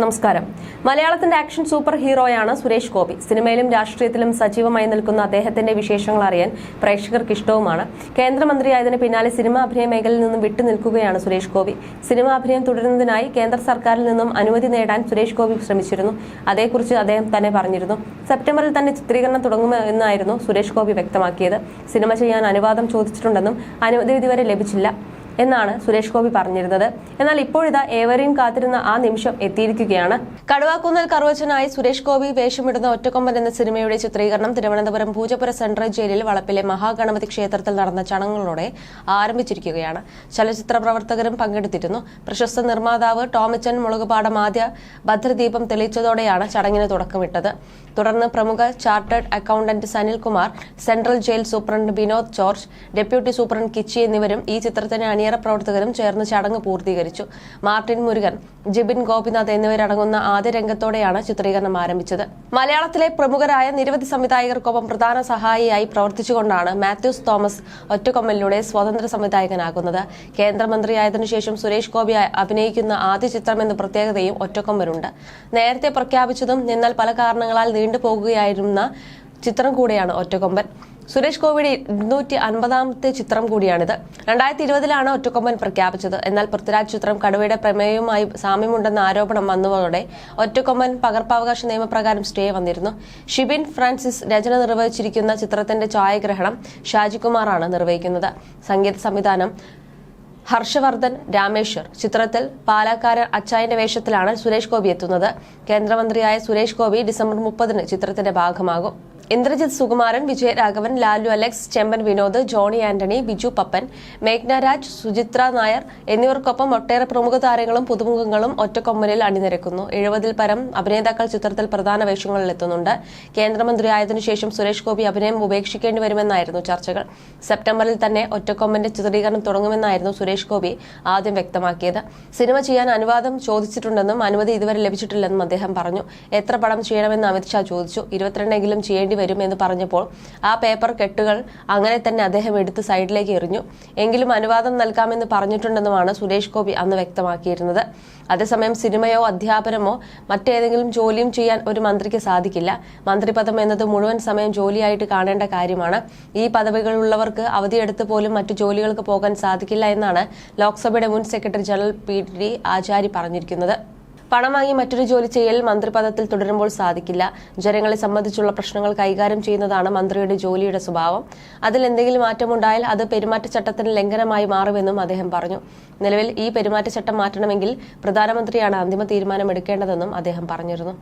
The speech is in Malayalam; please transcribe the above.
നമസ്കാരം. മലയാളത്തിന്റെ ആക്ഷൻ സൂപ്പർ ഹീറോയാണ് സുരേഷ് ഗോപി. സിനിമയിലും രാഷ്ട്രീയത്തിലും സജീവമായി നിൽക്കുന്ന അദ്ദേഹത്തിന്റെ വിശേഷങ്ങൾ അറിയാൻ പ്രേക്ഷകർക്ക് ഇഷ്ടവുമാണ്. കേന്ദ്രമന്ത്രിയായതിനു പിന്നാലെ സിനിമാ അഭിനയ മേഖലയിൽ നിന്നും വിട്ടു നിൽക്കുകയാണ് സുരേഷ് ഗോപി. സിനിമാ അഭിനയം തുടരുന്നതിനായി കേന്ദ്ര സർക്കാരിൽ നിന്നും അനുമതി നേടാൻ സുരേഷ് ഗോപി ശ്രമിച്ചിരുന്നു. അതേക്കുറിച്ച് അദ്ദേഹം തന്നെ പറഞ്ഞിരുന്നു. സെപ്റ്റംബറിൽ തന്നെ ചിത്രീകരണം തുടങ്ങുമെന്നായിരുന്നു സുരേഷ് ഗോപി വ്യക്തമാക്കിയത്. സിനിമ ചെയ്യാൻ അനുവാദം ചോദിച്ചിട്ടുണ്ടെന്നും അനുമതി ഇതുവരെ ലഭിച്ചില്ല. എന്നാണ് സുരേഷ് ഗോപി പറഞ്ഞിരുന്നത്. എന്നാൽ ഇപ്പോഴിതാ ഏവരെയും കാത്തിരുന്ന ആ നിമിഷം എത്തിയിരിക്കുകയാണ്. കടുവാക്കുന്നൽ കറുവച്ചനായി സുരേഷ് ഗോപി വേഷമിടുന്ന ഒറ്റക്കൊമ്പൻ എന്ന സിനിമയുടെ ചിത്രീകരണം തിരുവനന്തപുരം പൂജപ്പുര സെൻട്രൽ ജയിലിൽ വളപ്പിലെ മഹാഗണപതി ക്ഷേത്രത്തിൽ നടന്ന ചടങ്ങുകളോടെ ആരംഭിച്ചിരിക്കുകയാണ്. ചലച്ചിത്ര പ്രവർത്തകരും പങ്കെടുത്തിരുന്നു. പ്രശസ്ത നിർമ്മാതാവ് ടോമിച്ചൻ മുളകുപാടം ആദ്യ ഭദ്രദീപം തെളിയിച്ചതോടെയാണ് ചടങ്ങിന് തുടക്കമിട്ടത്. തുടർന്ന് പ്രമുഖ chartered accountant Sanilkumar central jail superintendent Vinod George deputy superintendent Kichi എന്നിവരും ഈ ചിത്രത്തിന് അണിയറ പ്രവർത്തകരും ചേർന്ന് ചടങ്ങ് പൂർത്തീകരിച്ചു. മാർട്ടിൻ മുരുകൻ ജിബിൻ ഗോപിനാഥ് എന്നിവരടങ്ങുന്ന ആദ്യ രംഗത്തോടെയാണ് ചിത്രീകരണം ആരംഭിച്ചത്. മലയാളത്തിലെ പ്രമുഖരായ നിരവധി സംവിധായകർക്കൊപ്പം പ്രധാന സഹായിയായി പ്രവർത്തിച്ചുകൊണ്ടാണ് മാത്യൂസ് തോമസ് ഒറ്റക്കൊമ്മലിലൂടെ സ്വതന്ത്ര സംവിധായകനാകുന്നത്. കേന്ദ്രമന്ത്രിയായതിനു ശേഷം സുരേഷ് ഗോപി അഭിനയിക്കുന്ന ആദ്യ ചിത്രം എന്ന പ്രത്യേകതയും ഒറ്റക്കൊമ്പനുണ്ട് നേരത്തെ പ്രഖ്യാപിച്ചതും എന്നാൽ പല കാരണങ്ങളാൽ നീണ്ടുപോകുകയായിരുന്ന ചിത്രം കൂടെയാണ് ഒറ്റക്കൊമ്പൻ. സുരേഷ് ഗോപിയുടെ ഇരുന്നൂറ്റി അൻപതാമത്തെ ചിത്രം കൂടിയാണിത്. രണ്ടായിരത്തി ഇരുപതിലാണ് ഒറ്റക്കൊമ്പൻ പ്രഖ്യാപിച്ചത്. എന്നാൽ പൃഥ്വിരാജ് ചിത്രം കടുവയുടെ പ്രമേയവുമായി സാമ്യമുണ്ടെന്ന ആരോപണം വന്നതോടെ ഒറ്റക്കൊമ്പൻ പകർപ്പവകാശ നിയമപ്രകാരം സ്റ്റേ വന്നിരുന്നു. ഷിബിൻ ഫ്രാൻസിസ് രചന നിർവഹിച്ചിരിക്കുന്ന ചിത്രത്തിന്റെ ഛായാഗ്രഹണം ഷാജികുമാറാണ് നിർവഹിക്കുന്നത്. സംഗീത സംവിധാനം ഹർഷവർദ്ധൻ രാമേശ്വർ. ചിത്രത്തിൽ പാലക്കാരൻ അച്ചായന്റെ വേഷത്തിലാണ് സുരേഷ് ഗോപി എത്തുന്നത്. കേന്ദ്രമന്ത്രിയായ സുരേഷ് ഗോപി ഡിസംബർ മുപ്പതിന് ചിത്രത്തിന്റെ ഭാഗമാകും. Indrajith Sukumaran Vijayaraghavan Lalu Alex Chemban Vinod Johny Antony Biju Pappan Meghnaraj Suchitra Nair എന്നിവർക്കൊപ്പം ഒട്ടേറെ പ്രമുഖ താരങ്ങളും പുതുമുഖങ്ങളും ഒറ്റക്കൊമ്മലിൽ അണിനിരക്കുന്നു. എഴുപതിൽ പരം അഭിനേതാക്കൾ ചിത്രത്തിൽ പ്രധാന വേഷങ്ങളിൽ എത്തുന്നുണ്ട്. കേന്ദ്രമന്ത്രിയായതിനു ശേഷം സുരേഷ് ഗോപി അഭിനയം ഉപേക്ഷിക്കേണ്ടി വരുമെന്നായിരുന്നു ചർച്ചകൾ. സെപ്റ്റംബറിൽ തന്നെ ഒറ്റക്കൊമ്പന്റെ ചിത്രീകരണം തുടങ്ങുമെന്നായിരുന്നു സുരേഷ് ഗോപി ആദ്യം വ്യക്തമാക്കിയത്. സിനിമ ചെയ്യാൻ അനുവാദം ചോദിച്ചിട്ടുണ്ടെന്നും അനുമതി ഇതുവരെ ലഭിച്ചിട്ടില്ലെന്നും അദ്ദേഹം പറഞ്ഞു. എത്ര പടം ചെയ്യണമെന്ന് അമിത്ഷാ ചോദിച്ചു. ഇരുപത്തിരണ്ടെങ്കിലും ചെയ്യേണ്ടി വരും എന്ന് പറഞ്ഞപ്പോൾ ആ പേപ്പർ കെട്ടുകൾ അങ്ങനെ തന്നെ അദ്ദേഹം എടുത്ത് സൈഡിലേക്ക് എറിഞ്ഞു. എങ്കിലും അനുവാദം നൽകാമെന്ന് പറഞ്ഞിട്ടുണ്ടെന്നുമാണ് സുരേഷ് ഗോപി അന്ന് വ്യക്തമാക്കിയിരുന്നത്. അതേസമയം സിനിമയോ അധ്യാപനമോ മറ്റേതെങ്കിലും ജോലിയും ചെയ്യാൻ ഒരു മന്ത്രിക്ക് സാധിക്കില്ല. മന്ത്രിപദം എന്നത് മുഴുവൻ സമയം ജോലിയായിട്ട് കാണേണ്ട കാര്യമാണ്. ഈ പദവികളുള്ളവർക്ക് അവധിയെടുത്ത് പോലും മറ്റു ജോലികൾക്ക് പോകാൻ സാധിക്കില്ല എന്നാണ് ലോക്സഭയുടെ മുൻ secretary general P D Achari പറഞ്ഞിരിക്കുന്നത്. പണം വാങ്ങി മറ്റൊരു ജോലി ചെയ്യൽ മന്ത്രിപദത്തിൽ തുടരുമ്പോൾ സാധിക്കില്ല. ജനങ്ങളെ സംബന്ധിച്ചുള്ള പ്രശ്നങ്ങൾ കൈകാര്യം ചെയ്യുന്നതാണ് മന്ത്രിയുടെ ജോലിയുടെ സ്വഭാവം. അതിൽ എന്തെങ്കിലും മാറ്റമുണ്ടായാൽ അത് പെരുമാറ്റച്ചട്ടത്തിന് ലംഘനമായി മാറുമെന്നും അദ്ദേഹം പറഞ്ഞു. നിലവിൽ ഈ പെരുമാറ്റച്ചട്ടം മാറ്റണമെങ്കിൽ പ്രധാനമന്ത്രിയാണ് അന്തിമ തീരുമാനമെടുക്കേണ്ടതെന്നും അദ്ദേഹം പറഞ്ഞിരുന്നു.